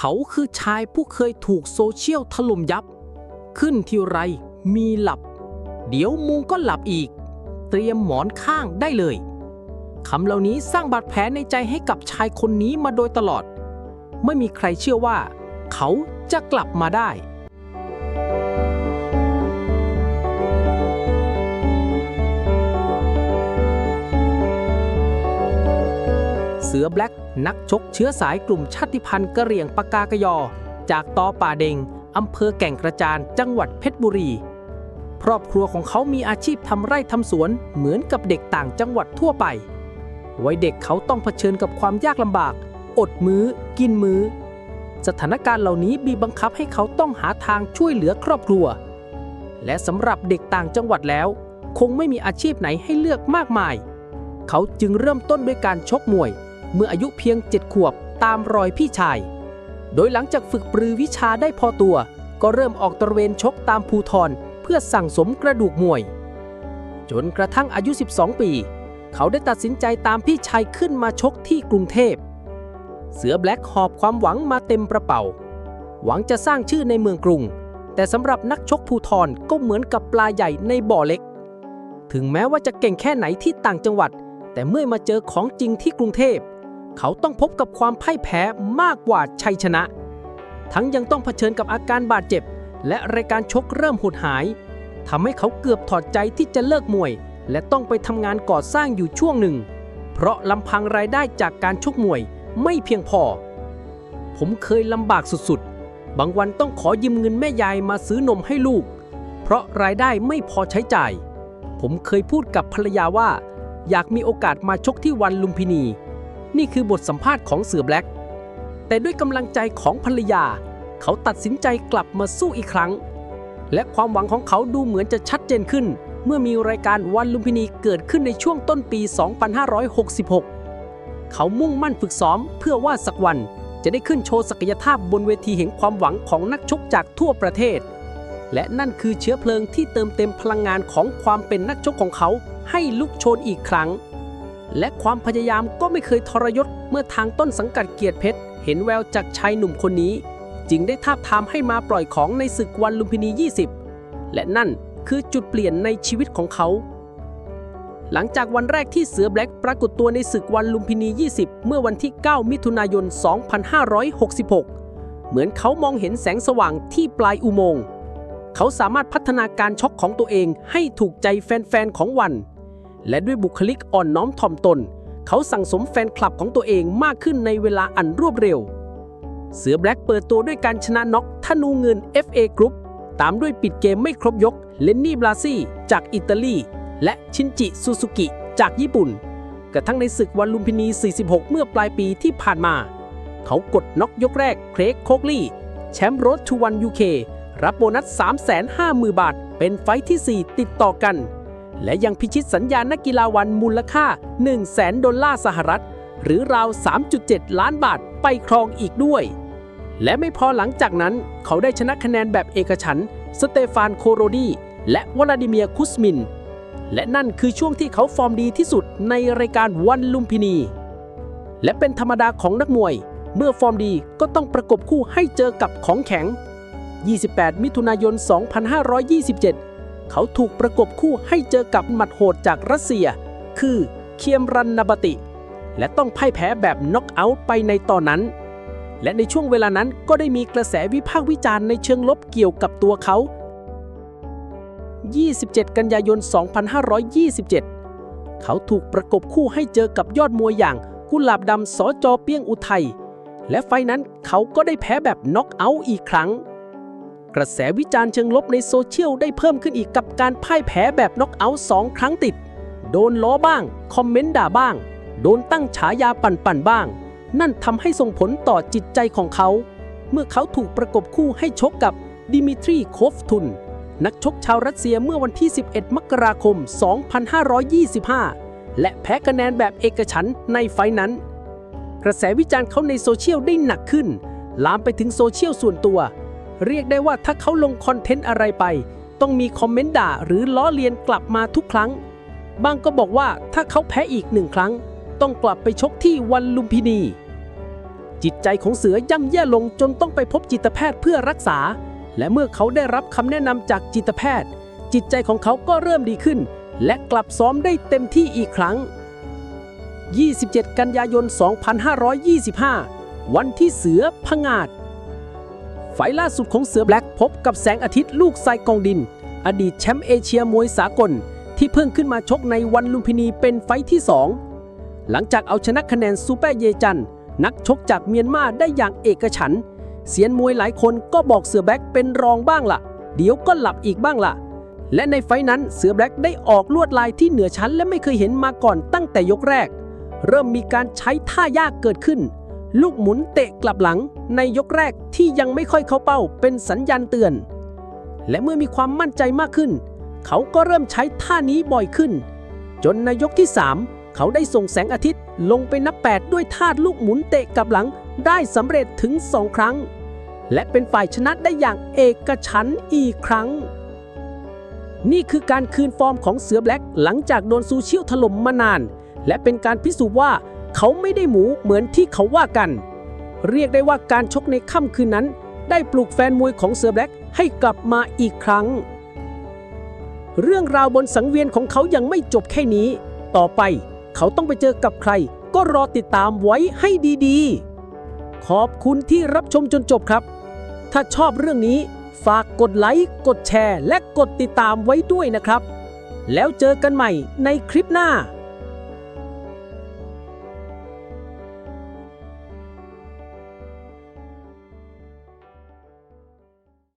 เขาคือชายผู้เคยถูกโซเชียลถล่มยับ ขึ้นทีไรมีหลับ เดี๋ยวมุงก็หลับอีก เตรียมหมอนข้างได้เลยคำเหล่านี้สร้างบาดแผลในใจให้กับชายคนนี้มาโดยตลอด ไม่มีใครเชื่อว่า เขาจะกลับมาได้ เสือแบล็กนักชกเชื้อสายกลุ่มชาติพันธุ์กะเหรี่ยงปากากยอ จากตอป่าเดงอำเภอแก่งกระจานจังหวัดเพชรบุรี ครอบครัวของเขามีอาชีพทำไร่ทำสวนเหมือนกับเด็กต่างจังหวัดทั่วไป วัยเด็กเขาต้องเผชิญกับความยากลำบาก อดมื้อ กินมื้อ สถานการณ์เหล่านี้บีบบังคับให้เขาต้องหาทางช่วยเหลือครอบครัว และสำหรับเด็กต่างจังหวัดแล้ว คงไม่มีอาชีพไหนให้เลือกมากมาย เขาจึงเริ่มต้นด้วยการชกมวย เมื่ออายุเพียง7ขวบตามรอยพี่ชาย โดยหลังจากฝึกปรือวิชาได้พอตัว ก็เริ่มออกตระเวนชกตามภูทรเพื่อสั่งสมกระดูกมวย จนกระทั่งอายุ 12 ปี เขาได้ตัดสินใจตามพี่ชายขึ้นมาชกที่กรุงเทพ เสือแบล็กหอบความหวังมาเต็มกระเป๋า หวังจะสร้างชื่อในเมืองกรุง แต่สำหรับนักชกภูทรก็เหมือนกับปลาใหญ่ในบ่อเล็ก ถึงแม้ว่าจะเก่งแค่ไหนที่ต่างจังหวัด แต่เมื่อมาเจอของจริงที่กรุงเทพ เขาต้องพบกับความพ่ายแพ้มากกว่าชัยชนะ ทั้งยังต้องเผชิญกับอาการบาดเจ็บ และรายการชกเริ่มหดหายทำให้เขาเกือบถอดใจที่จะเลิกมวย และต้องไปทำงานก่อสร้างอยู่ช่วงหนึ่ง เพราะลำพังรายได้จากการชกมวยไม่เพียงพอ ผมเคยลำบากสุดๆ บางวันต้องขอยืมเงินแม่ยายมาซื้อนมให้ลูก เพราะรายได้ไม่พอใช้จ่าย ผมเคยพูดกับภรรยาว่า อยากมีโอกาสมาชกที่วันลุมพินี นี่คือบทสัมภาษณ์ของเสือแบล็กแต่ด้วยกำลังใจของภรรยา เขาตัดสินใจกลับมาสู้อีกครั้ง และความหวังของเขาดูเหมือนจะชัดเจนขึ้น เมื่อมีรายการวันลุมพินีเกิดขึ้นในช่วงต้นปี 2566 เขามุ่งมั่นฝึกซ้อมเพื่อว่าสักวันจะได้ขึ้นโชว์ศักยภาพบนเวทีแห่งความหวังของนักชกจากทั่วประเทศ และนั่นคือเชื้อเพลิงที่เติมเต็มพลังงานของความเป็นนักชกของเขาให้ลุกโชนอีกครั้ง และความพยายามก็ไม่เคยทรยศเมื่อทางต้นสังกัดเกียรติเพชร เห็นแววจากชายหนุ่มคนนี้ จึงได้ทาบทามให้มาปล่อยของในศึกวันลุมพินี 20 และนั่นคือจุดเปลี่ยนในชีวิตของเขา หลังจากวันแรกที่เสือแบล็กปรากฏตัวในศึกวันลุมพินี 20 เมื่อวันที่ 9 มิถุนายน 2566 เหมือนเขามองเห็นแสงสว่างที่ปลายอุโมงค์เขาสามารถพัฒนาการช็อกของตัวเองให้ถูกใจแฟนๆของวัน และด้วยบุคลิกอ่อนน้อมถ่อมตน เขาสั่งสมแฟนคลับของตัวเองมากขึ้นในเวลาอันรวดเร็ว เสือแบล็กเปิดตัวด้วยการชนะน็อกธนูเงิน FA Group ตามด้วยปิดเกมไม่ครบยกเลนนี่บราซี่จากอิตาลี และชินจิซูซูกิจากญี่ปุ่น กระทั่งในศึกวันลุมพินี 46 เมื่อปลายปีที่ผ่านมา เขากดน็อกยกแรกเครกโคกลี่แชมป์รดทูวันยูเครับโบนัส 350,000 บาท เป็นไฟท์ที่ 4 ติดต่อกัน และยังพิชิตสัญญานักกีฬาวันมูลค่า 100,000 ดอลลาร์สหรัฐ หรือราว 3.7 ล้านบาทไปครองอีกด้วย และไม่พอหลังจากนั้น เขาได้ชนะคะแนนแบบเอกฉันสเตฟานโคโรดี และวลาดิเมียคุสมิน และนั่นคือช่วงที่เขาฟอร์มดีที่สุดในรายการวันลุมพินี และเป็นธรรมดาของนักมวย เมื่อฟอร์มดีก็ต้องประกบคู่ให้เจอกับของแข็ง 28 มิถุนายน 2527 เขาถูกประกบคู่ให้เจอกับหมัดโหดจากรัสเซีย คือเคียมรันนาบติ และต้องพ่ายแพ้แบบน็อกเอาท์ไปในตอนนั้น และในช่วงเวลานั้นก็ได้มีกระแสวิพากษ์วิจารณ์ในเชิงลบเกี่ยวกับตัวเขา 27 กันยายน 2527 เขาถูกประกบคู่ให้เจอกับยอดมวยอย่างกุหลาบดำสอจอเปี้ยงอุทัย และไฟนั้นเขาก็ได้แพ้แบบน็อกเอาท์อีกครั้ง กระแสวิจารณ์เชิงลบในโซเชียลได้เพิ่มขึ้นอีกกับการพ่ายแพ้แบบน็อกเอาท์สองครั้งติด โดนล้อบ้าง คอมเมนต์ด่าบ้าง โดนตั้งฉายาปั่นปั่นๆบ้าง นั่นทำให้ส่งผลต่อจิตใจของเขา เมื่อเขาถูกประกบคู่ให้ชกกับดิมิทรีโคฟทุน นักชกชาวรัสเซียเมื่อวันที่ 11 มกราคม 2525 และแพ้คะแนนแบบเอกฉันในไฟท์นั้น กระแสวิจารณ์เขาในโซเชียลได้หนักขึ้น ลามไปถึงโซเชียลส่วนตัว เรียกได้ว่าถ้าเขาลงคอนเทนต์อะไรไป ต้องมีคอมเมนต์ด่าหรือล้อเลียนกลับมาทุกครั้ง บางก็บอกว่าถ้าเขาแพ้อีกหนึ่งครั้ง ต้องกลับไปชกที่วันลุมพินี จิตใจของเสือย่ำแย่ลงจนต้องไปพบจิตแพทย์เพื่อรักษา และเมื่อเขาได้รับคำแนะนำจากจิตแพทย์ จิตใจของเขาก็เริ่มดีขึ้น และกลับซ้อมได้เต็มที่อีกครั้ง 27 กันยายน 2525 วันที่เสือพงาด ไฟล่าสุดของเสือแบล็กพบกับแสงอาทิตย์ลูกไซกองดิน อดีตแชมป์เอเชียมวยสากล ที่เพิ่งขึ้นมาชกในวันลุมพินีเป็นไฟที่ 2 หลังจากเอาชนะคะแนนซูเปอร์เยจัน นักชกจากเมียนมาได้อย่างเอกฉันเสียนมวยหลายคนก็บอกเสือแบล็กเป็นรองบ้างละ่ะ เดี๋ยวก็หลับอีกบ้างละ่ะ และในไฟนั้นเสือแบล็กได้ออกลวดลายที่เหนือชั้นและไม่เคยเห็นมาก่อนตั้งแต่ยกแรก เริ่มมีการใช้ท่ายากเกิดขึ้น ลูกหมุนเตะกลับหลังในยกแรกที่ยังไม่ค่อยเข้าเป้าเป็นสัญญาณเตือน และเมื่อมีความมั่นใจมากขึ้น เขาก็เริ่มใช้ท่านี้บ่อยขึ้น จนในยกที่ 3 เขาได้ส่งแสงอาทิตย์ลงไปนับ 8 ด้วยท่าลูกหมุนเตะกลับหลังได้สำเร็จถึง 2 ครั้ง และเป็นฝ่ายชนะได้อย่างเอกฉันอีกครั้ง นี่คือการคืนฟอร์มของเสือแบล็กหลังจากโดนซูชิลถล่มมานาน และเป็นการพิสูจน์ว่า เขาไม่ได้หมูเหมือนที่เขาว่ากัน เรียกได้ว่าการชกในค่ำคืนนั้น ได้ปลุกแฟนมวยของเสือแบล็กให้กลับมาอีกครั้ง เรื่องราวบนสังเวียนของเขายังไม่จบแค่นี้ ต่อไปเขาต้องไปเจอกับใคร ก็รอติดตามไว้ให้ดีๆ ขอบคุณที่รับชมจนจบครับ ถ้าชอบเรื่องนี้ฝากกดไลค์ กดแชร์ และกดติดตามไว้ด้วยนะครับ แล้วเจอกันใหม่ในคลิปหน้า